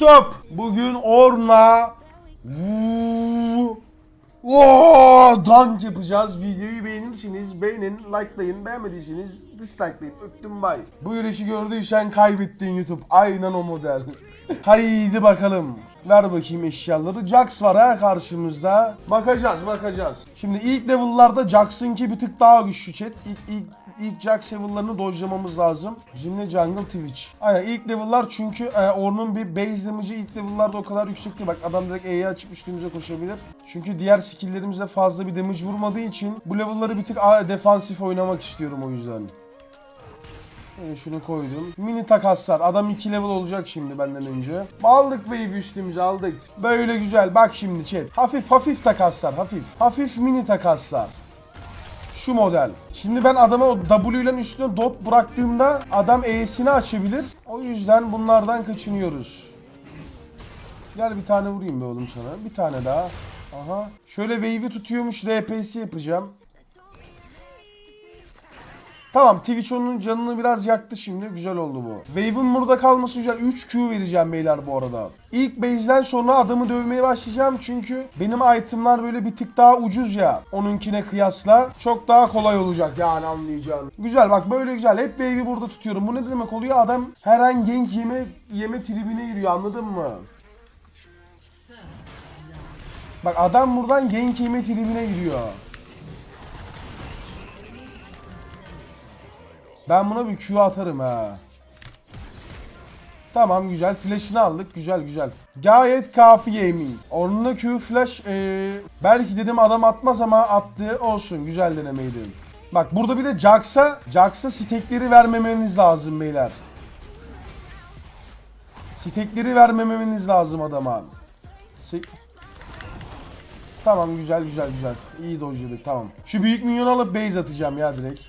YouTube bugün Orn'la Oo, dank yapacağız. Videoyu beğenirsiniz. Beğenin, likelayın. Beğenmediyseniz dislikelayın. Öptüm bay. Bu yarışı gördüysen kaybettin YouTube. Aynen o model. Haydi bakalım. Ver bakayım eşyaları. Jax var ha karşımızda. Bakacağız bakacağız. Şimdi ilk level'larda Jax'ınki bir tık daha güçlü chat. İlk, ilk, ilk Jax level'larını dojlamamız lazım. Bizimle Jungle Twitch. Aynen ilk level'lar çünkü e, Ornn'un bir base damage'ı ilk level'larda o kadar yüksek değil. Bak adam direkt E'yi açıp üstümüze koşabilir. Çünkü diğer skill'lerimizde fazla bir damage vurmadığı için bu level'ları bir tık defansif oynamak istiyorum o yüzden. Şöyle şunu koydum. Mini takaslar. Adam 2 level olacak şimdi benden önce. Aldık wave üstümüze aldık. Böyle güzel. Bak şimdi chat. Hafif hafif takaslar. Hafif. Hafif mini takaslar. Şu model. Şimdi ben adama o W ile üstüne dot bıraktığımda adam E'sini açabilir. O yüzden bunlardan kaçınıyoruz. Gel bir tane vurayım be oğlum sana. Bir tane daha. Aha. Şöyle wave'i tutuyormuş RPS yapacağım. Tamam Twitch onun canını biraz yaktı şimdi. Güzel oldu bu. Wave'in burada kalması güzel. 3 Q vereceğim beyler bu arada. İlk base'den sonra adamı dövmeye başlayacağım. Çünkü benim itemlar böyle bir tık daha ucuz ya. Onunkine kıyasla. Çok daha kolay olacak yani anlayacağın. Güzel bak böyle güzel. Hep wave'i burada tutuyorum. Bu ne demek oluyor? Adam her an gank yeme, yeme tribine giriyor anladın mı? Bak adam buradan gank yeme tribine giriyor. Ben buna bir Q atarım ha. Tamam güzel. Flash'ını aldık. Güzel güzel. Gayet kafi gaming. Onun da Q flash ee, belki dedim adam atmaz ama attı. Olsun. Güzel denemeydi. Bak burada bir de Jax'a Jax'a stekleri vermemeniz lazım beyler. Stekleri vermemeniz lazım adama. Se- Tamam güzel güzel güzel. İyi dojladık tamam. Şu büyük minyonu alıp base atacağım ya direkt.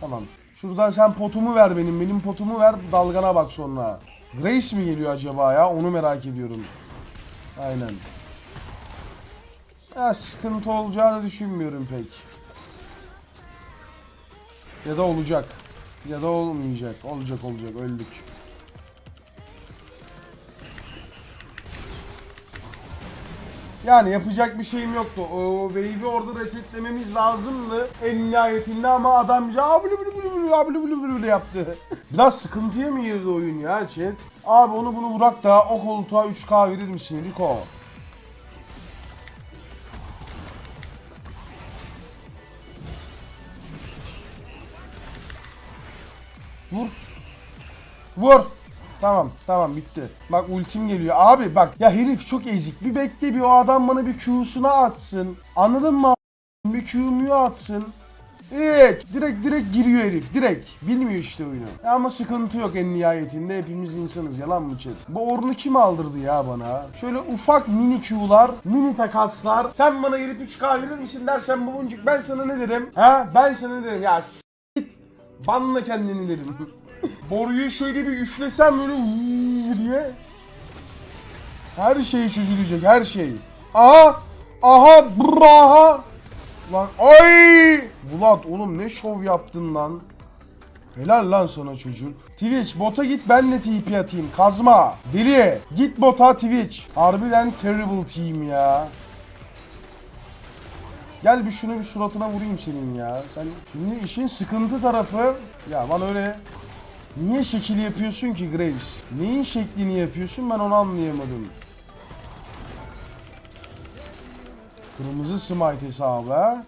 Tamam. Şuradan sen potumu ver benim. Benim potumu ver. Dalgana bak sonra. Grace mi geliyor acaba ya? Onu merak ediyorum. Aynen. Ya sıkıntı olacağını düşünmüyorum pek. Ya da olacak. Ya da olmayacak. Olacak olacak. Öldük. Yani yapacak bir şeyim yoktu. O wave'i orada resetlememiz lazımdı en nihayetinde ama adam bize ablu blu blu blu ablu blu blu blu yaptı. Biraz sıkıntıya mı girdi oyun ya chat? Abi onu bunu bırak da o koltuğa 3K verir misin Rico? Vur. Vur. Tamam tamam bitti. Bak ultim geliyor. Abi bak ya herif çok ezik. Bir bekle bir o adam bana bir Q'suna atsın. Anladın mı? Bir Q'muyu atsın. Evet direkt direkt giriyor herif direkt. Bilmiyor işte oyunu. Ama sıkıntı yok en nihayetinde hepimiz insanız yalan mı chat? Bu orunu kim aldırdı ya bana? Şöyle ufak mini Q'lar, mini takaslar. Sen bana gelip 3K verir misin dersen bu boncuk ben sana ne derim? Ha ben sana ne derim? Ya banla kendini derim. Boruyu şöyle bir üflesem böyle diye. Her şey çözülecek her şey. Aha! Aha! Braha! Lan ay! Bulat oğlum ne şov yaptın lan. Helal lan sana çocuk. Twitch bota git benle TP atayım. Kazma. Deli. Git bota Twitch. Harbiden terrible team ya. Gel bir şunu bir suratına vurayım senin ya. Sen şimdi işin sıkıntı tarafı ya bana öyle Niye şekil yapıyorsun ki Graves? Neyin şeklini yapıyorsun ben onu anlayamadım. Kırmızı smite hesabı ha.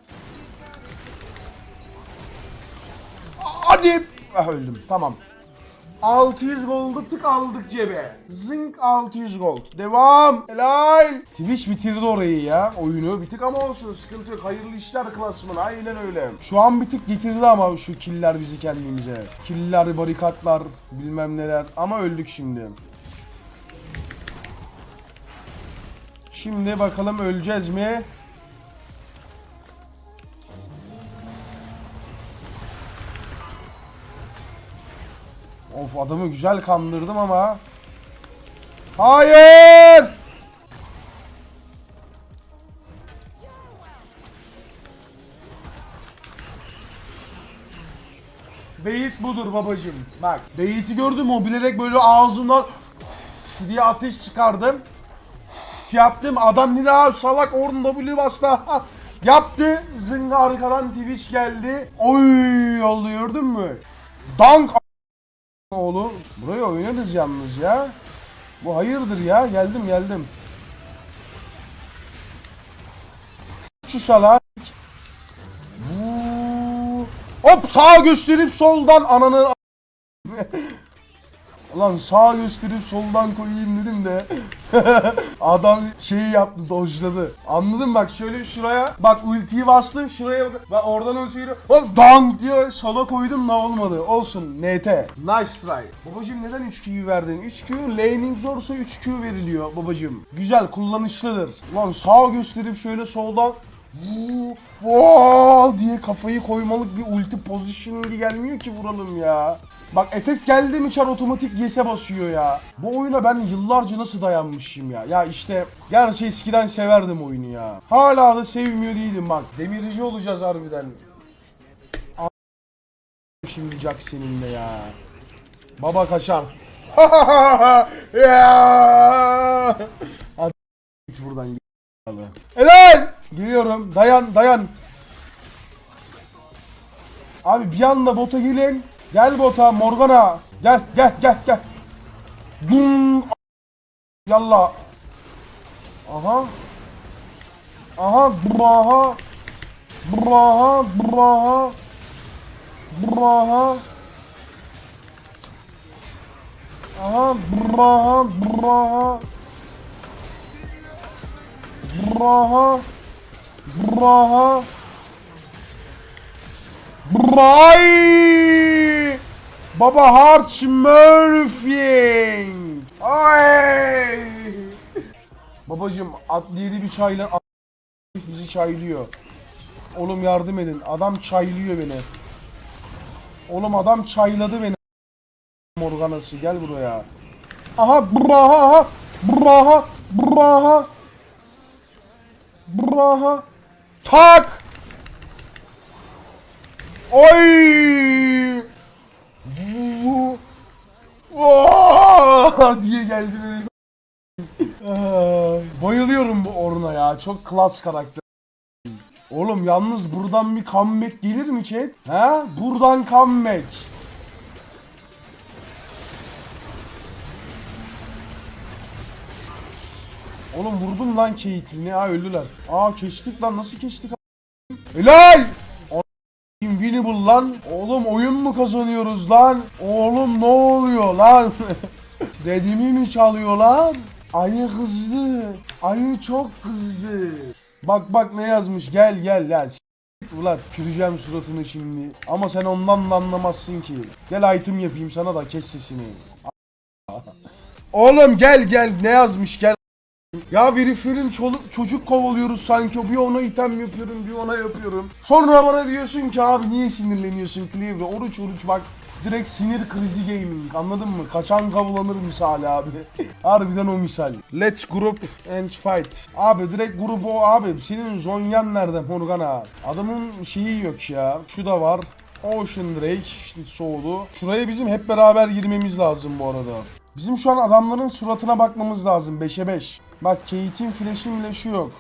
Hadi. Ah öldüm tamam. 600 gold'u tık aldık cebe. Zınk 600 gold. Devam. Helal. Twitch bitirdi orayı ya. Oyunu bir tık ama olsun sıkıntı yok. Hayırlı işler klasmanı. Aynen öyle. Şu an bir tık getirdi ama şu killer bizi kendimize. Killer, barikatlar, bilmem neler. Ama öldük şimdi. Şimdi bakalım öleceğiz mi? Of adamı güzel kandırdım ama. Hayır! Beyit budur babacım. Bak Beyit'i gördün mü o bilerek böyle ağzından diye ateş çıkardım. Yaptım adam yine "Aa, salak Orn W bastı. Yaptı. Zınga arkadan Twitch geldi. Oy oldu gördün mü? Dank oğlum. Buraya oynarız yalnız ya. Bu hayırdır ya. Geldim geldim. Şu salak. Hop sağa gösterip soldan ananı Ulan sağa gösterip soldan koyayım dedim de Adam şeyi yaptı dojladı. Anladın bak şöyle şuraya Bak ultiyi bastım şuraya bak Bak oradan ultiyi Hop dank diyor sola koydum da olmadı? Olsun NT Nice try. Babacım neden 3Q'yu verdin? 3Q laning zorsa 3Q veriliyor babacım Güzel kullanışlıdır. Lan sağa gösterip şöyle soldan Vaa diye kafayı koymalık bir ulti pozisyonu gelmiyor ki vuralım ya. Bak FF geldi mi çar otomatik yese basıyor ya. Bu oyuna ben yıllarca nasıl dayanmışım ya. Ya işte gerçi eskiden severdim oyunu ya. Hala da sevmiyor değilim bak. Demirci olacağız harbiden. A- Şimdi Jack seninle ya. Baba kaçar. ya. Hadi git buradan. Helal! Geliyorum. Dayan dayan. Abi bir anda bota gelin. Gel bota Morgana. Gel gel gel gel. Dum. Yalla. Aha. Aha braha. Braha braha. Braha. Aha braha braha. Braha. Braha. Bray. Baba Hart Smurfing. Ay. Babacım atlı yedi bir çayla bizi çaylıyor. Oğlum yardım edin. Adam çaylıyor beni. Oğlum adam çayladı beni. Morganası gel buraya. Aha braha aha. Braha. Braha. Braha. Tak. Oy! Vaa! diye geldi benim. Ay, Bayılıyorum bu Orn'a ya. Çok klas karakter. Oğlum yalnız buradan bir comeback gelir mi chat? He? Buradan comeback. Oğlum vurdum lan Kate'ini. Ha öldüler. Aa kestik lan. Nasıl kestik? Helal! Invincible lan. Oğlum oyun mu kazanıyoruz lan? Oğlum ne oluyor lan? Redimi mi çalıyor lan? Ayı kızdı. Ayı çok kızdı. Bak bak ne yazmış. Gel gel. S- Ulan tüküreceğim suratını şimdi. Ama sen ondan da anlamazsın ki. Gel item yapayım sana da kes sesini. Oğlum gel gel ne yazmış gel. Ya heriflerin çoluk çocuk kovalıyoruz sanki bir ona item yapıyorum bir ona yapıyorum. Sonra bana diyorsun ki abi niye sinirleniyorsun Cleaver oruç oruç bak direkt sinir krizi gaming anladın mı? Kaçan kavlanır misali abi. Harbiden o misal. Let's group and fight. Abi direkt grup o abi senin Zonyan nerede Morgana? Adamın şeyi yok ya. Şu da var. Ocean Drake işte soğudu. Şuraya bizim hep beraber girmemiz lazım bu arada. Bizim şu an adamların suratına bakmamız lazım 5'e 5. Bak Kate'in flash'i flash'ı yok.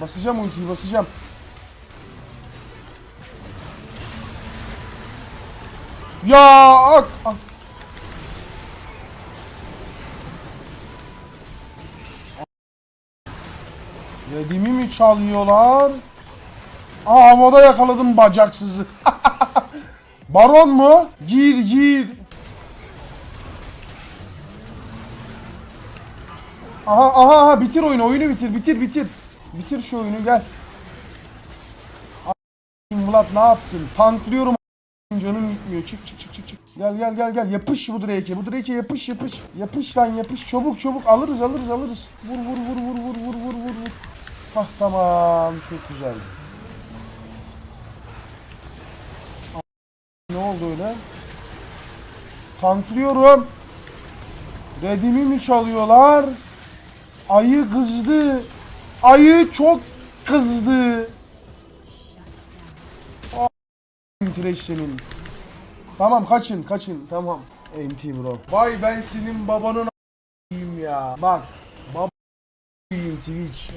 Basacağım ultiyi basacağım. Ya ak, ak. Redimi mi çalıyorlar? Aa havada yakaladım bacaksızı. Baron mu? Gir gir. Aha aha aha bitir oyunu oyunu bitir bitir bitir. Bitir şu oyunu gel. Vlad ne yaptın? Tanklıyorum canım gitmiyor. Çık çık çık çık çık. Gel gel gel gel yapış bu Drake'e. Bu Drake'e yapış yapış. Yapış lan yapış. Çabuk çabuk alırız alırız alırız. Vur vur vur vur vur vur vur vur vur. Hah tamam çok güzel. Ne oldu öyle? Tanklıyorum. Redimi mi çalıyorlar? Ayı kızdı. Ayı çok kızdı. Trash senin. Tamam kaçın kaçın tamam. NT bro. Vay ben senin babanın ya. Bak. Baba Twitch.